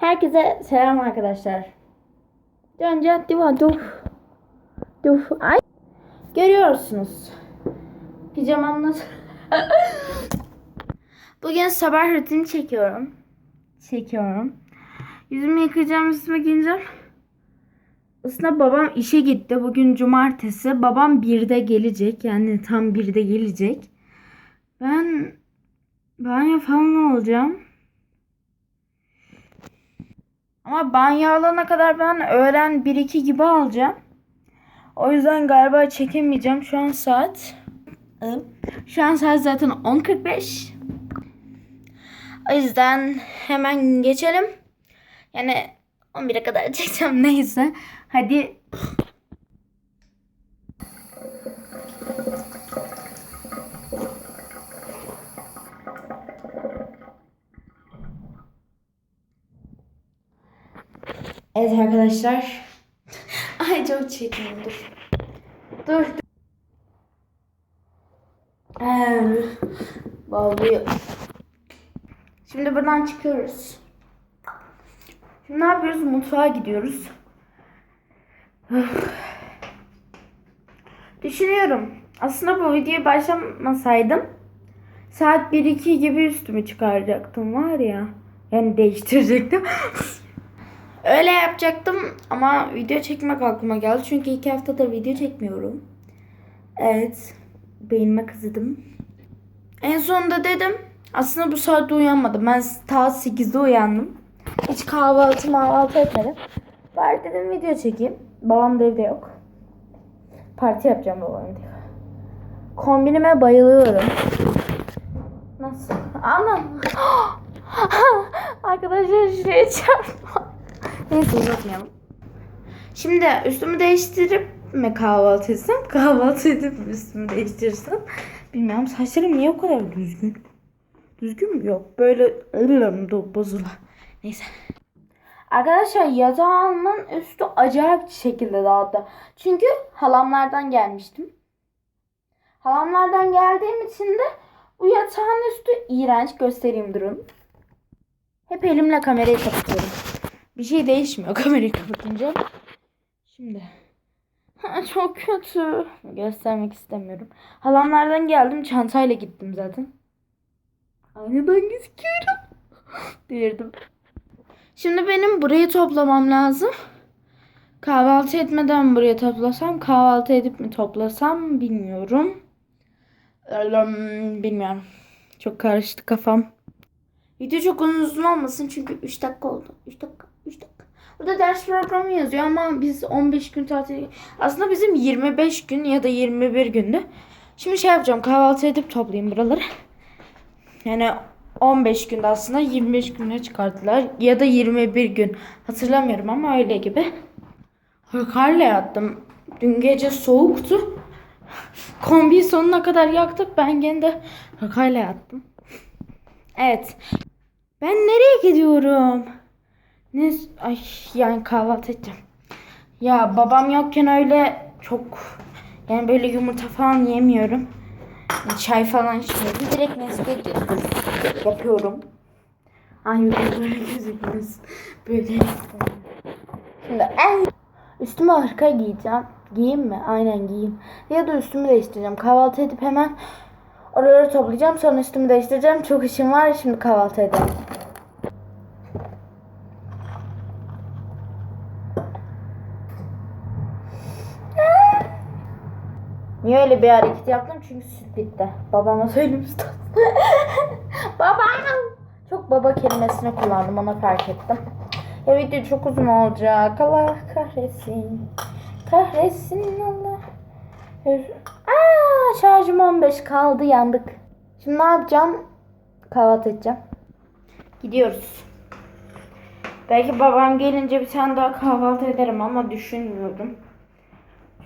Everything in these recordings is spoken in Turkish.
Herkese selam arkadaşlar. Önce diva duf. Duf. Ay. Görüyorsunuz. Pijamamla Bugün sabah rutini çekiyorum. Çekiyorum. Yüzümü yıkayacağım, üstüme giyineceğim. Aslında babam işe gitti. Bugün cumartesi. Babam 1'de gelecek. Yani tam 1'de gelecek. Ben banyo falan olacağım. Ama banyo alana kadar ben öğlen 1-2 gibi alacağım. O yüzden galiba çekemeyeceğim. Şu an saat şu an saat zaten 10.45. O yüzden hemen geçelim. Yani 11'e kadar çekeceğim neyse. Hadi Evet arkadaşlar. Ay çok çekiyorum dur. Dur. Ee, vallahi. Şimdi buradan çıkıyoruz. Şimdi ne yapıyoruz? Mutfağa gidiyoruz. Düşünüyorum. Aslında bu videoya başlamasaydım saat 1-2 gibi üstümü çıkaracaktım var ya. Yani değiştirecektim. Öyle yapacaktım ama video çekmek aklıma geldi. Çünkü iki haftadır video çekmiyorum. Evet. Beynime kızdım. En sonunda dedim. Aslında bu saatte uyanmadım. Ben ta 8'de uyandım. Hiç kahvaltı mahvaltı etmedim. Bari dedim video çekeyim. Babam da evde yok. Parti yapacağım babamın diyor. Kombinime bayılıyorum. Nasıl? Anam. Arkadaşlar şuraya çarpma. Neyse uzatmayalım. Şimdi üstümü değiştirip mi kahvaltı etsem? Kahvaltı edip üstümü değiştirsem? Bilmiyorum. Saçlarım niye o kadar düzgün? Düzgün mü? Yok. Böyle ırılım da bozula. Neyse. Arkadaşlar yatağımın üstü acayip şekilde dağıldı. Çünkü halamlardan gelmiştim. Halamlardan geldiğim için de bu yatağın üstü iğrenç. Göstereyim durun. Hep elimle kamerayı kapatıyorum. Bir şey değişmiyor kamerayı kapatınca. Şimdi. Çok kötü. Göstermek istemiyorum. Halamlardan geldim. Çantayla gittim zaten. Aynadan gözüküyorum. Değirdim. Şimdi benim burayı toplamam lazım. Kahvaltı etmeden buraya toplasam, kahvaltı edip mi toplasam bilmiyorum. Bilmiyorum. Çok karıştı kafam. Video çok uzun olmasın çünkü 3 dakika oldu. 3 dakika, 3 dakika. Burada ders programı yazıyor ama biz 15 gün tatil... Aslında bizim 25 gün ya da 21 gündü. Şimdi şey yapacağım kahvaltı edip toplayayım buraları. Yani 15 günde aslında 25 güne çıkarttılar. Ya da 21 gün. Hatırlamıyorum ama öyle gibi. Karla yattım. Dün gece soğuktu. Kombi sonuna kadar yaktık. Ben gene de karla yattım. Evet. Ben nereye gidiyorum? Ne? Ay yani kahvaltı edeceğim. Ya babam yokken öyle çok yani böyle yumurta falan yemiyorum. Çay falan içmiyorum. Direkt Nesquik yapıyorum. Ay böyle gözükmüyoruz. Böyle. Şimdi en üstüme arka giyeceğim. Giyeyim mi? Aynen giyeyim. Ya da üstümü değiştireceğim. Kahvaltı edip hemen oraları toplayacağım. Sonra üstümü değiştireceğim. Çok işim var. Şimdi kahvaltı edelim. Niye öyle bir hareket yaptım? Çünkü süt bitti. Babama söylemiştim. baba! Çok baba kelimesini kullandım. Ona fark ettim. Ya video çok uzun olacak. Allah kahretsin. Kahretsin Allah. Aa, şarjım 15 kaldı yandık. Şimdi ne yapacağım? Kahvaltı edeceğim. Gidiyoruz. Belki babam gelince bir tane daha kahvaltı ederim ama düşünmüyorum.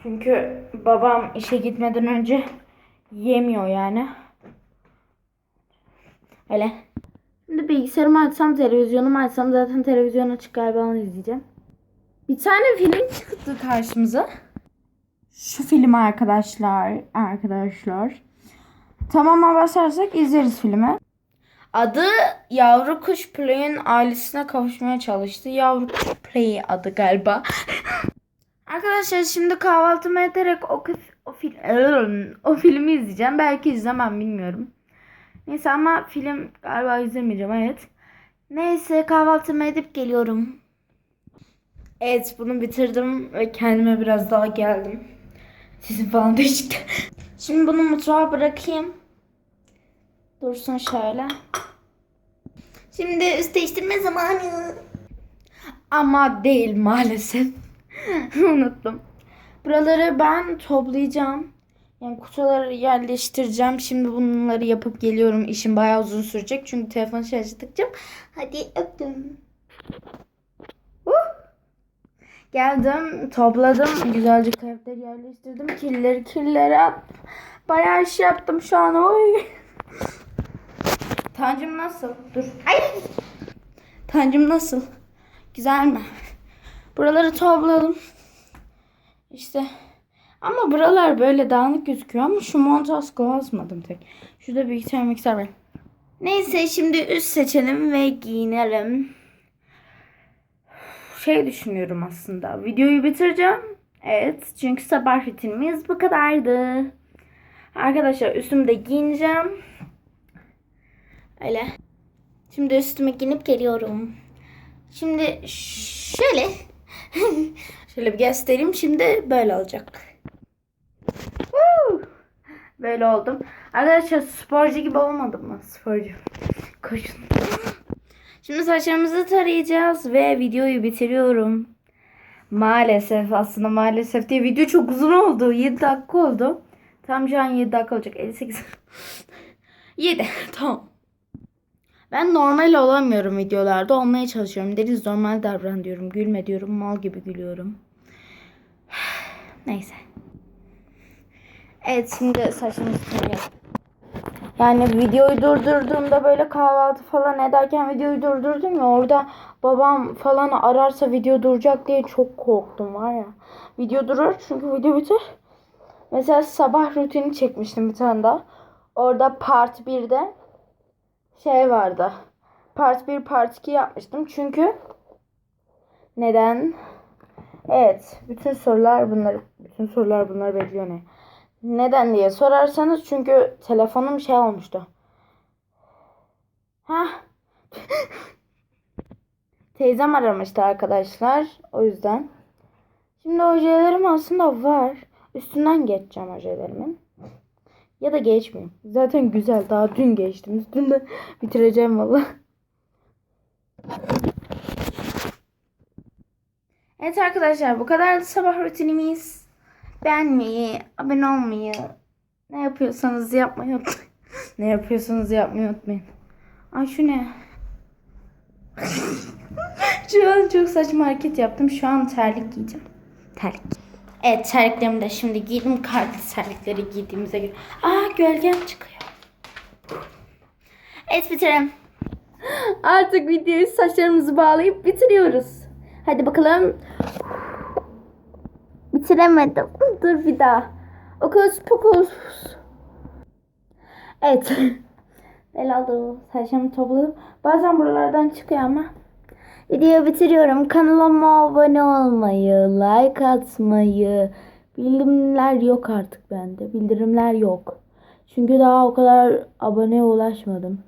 Çünkü babam işe gitmeden önce yemiyor yani. Öyle. Şimdi bilgisayarımı açsam, televizyonumu açsam zaten televizyon açık galiba onu izleyeceğim. Bir tane film çıktı karşımıza. Şu film arkadaşlar, arkadaşlar. Tamama basarsak izleriz filmi. Adı Yavru Kuş Play'in ailesine kavuşmaya çalıştı. Yavru Kuş Play adı galiba. Arkadaşlar şimdi kahvaltımı ederek o, kız- o, fil, o filmi izleyeceğim. Belki izlemem bilmiyorum. Neyse ama film galiba izlemeyeceğim evet. Neyse kahvaltımı edip geliyorum. Evet bunu bitirdim ve kendime biraz daha geldim. Sesim falan değişti. Şimdi bunu mutfağa bırakayım. Dursun şöyle. Şimdi üst değiştirme zamanı. Ama değil maalesef. Unuttum. Buraları ben toplayacağım. Yani kutuları yerleştireceğim. Şimdi bunları yapıp geliyorum. İşim bayağı uzun sürecek. Çünkü telefon şarjı takacağım. Hadi öptüm. Uh! Geldim, topladım. Güzelce kıyafetleri yerleştirdim. Kirleri kirlere at. Bayağı iş yaptım şu an. Oy. Tancım nasıl? Dur. Ay. Tancım nasıl? Güzel mi? Buraları topladım. İşte. Ama buralar böyle dağınık gözüküyor ama şu montaskı asmadım tek. Şurada bilgisayar mikser var. Neyse şimdi üst seçelim ve giyinelim. Şey düşünüyorum aslında. Videoyu bitireceğim. Evet. Çünkü sabah rutinimiz bu kadardı. Arkadaşlar üstümde giyineceğim. Öyle. Şimdi üstüme giyinip geliyorum. Şimdi şöyle. şöyle bir göstereyim. Şimdi böyle olacak. Böyle oldum. Arkadaşlar sporcu gibi olmadım mı? Sporcu. Koşun. Şimdi saçlarımızı tarayacağız ve videoyu bitiriyorum. Maalesef aslında maalesef diye video çok uzun oldu. 7 dakika oldu. Tam şu an 7 dakika olacak. 58. 7. Tamam. Ben normal olamıyorum videolarda. Olmaya çalışıyorum. Deniz normal davran diyorum. Gülme diyorum. Mal gibi gülüyorum. Neyse. Evet şimdi tarayalım. Yani videoyu durdurduğumda böyle kahvaltı falan ederken videoyu durdurdum ya orada babam falan ararsa video duracak diye çok korktum var ya. Video durur çünkü video biter. Mesela sabah rutini çekmiştim bir tane daha. Orada part 1'de şey vardı. Part 1 part 2 yapmıştım çünkü neden? Evet, bütün sorular bunlar bütün sorular bunlar bekliyor ne? Neden diye sorarsanız çünkü telefonum şey olmuştu. Ha? Teyzem aramıştı arkadaşlar. O yüzden. Şimdi ojelerim aslında var. Üstünden geçeceğim ojelerimin. Ya da geçmeyeyim. Zaten güzel. Daha dün geçtim. Üstünde bitireceğim valla. Evet arkadaşlar bu kadar sabah rutinimiz. Beğenmeyi, abone olmayı, ne yapıyorsanız yapmayı unutmayın. ne yapıyorsanız yapmayı unutmayın. Ay şu ne? şu an çok saçma hareket yaptım. Şu an terlik giyeceğim. Terlik. Evet terliklerimi de şimdi giydim. Kartlı terlikleri giydiğimize göre. Aa gölgem çıkıyor. Evet bitirelim. Artık videoyu saçlarımızı bağlayıp bitiriyoruz. Hadi bakalım. Bitiremedim. Dur bir daha. Okus pokus. Evet. El aldı. Saçımı topladım. Bazen buralardan çıkıyor ama. Videoyu bitiriyorum. Kanalıma abone olmayı, like atmayı. Bildirimler yok artık bende. Bildirimler yok. Çünkü daha o kadar aboneye ulaşmadım.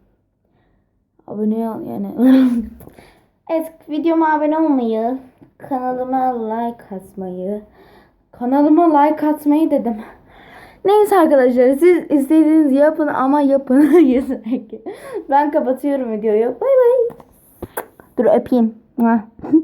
Abone yani. evet videoma abone olmayı, kanalıma like atmayı, kanalıma like atmayı dedim. Neyse arkadaşlar siz istediğiniz yapın ama yapın. Ben kapatıyorum videoyu. Bay bay. Dur öpeyim. Mua.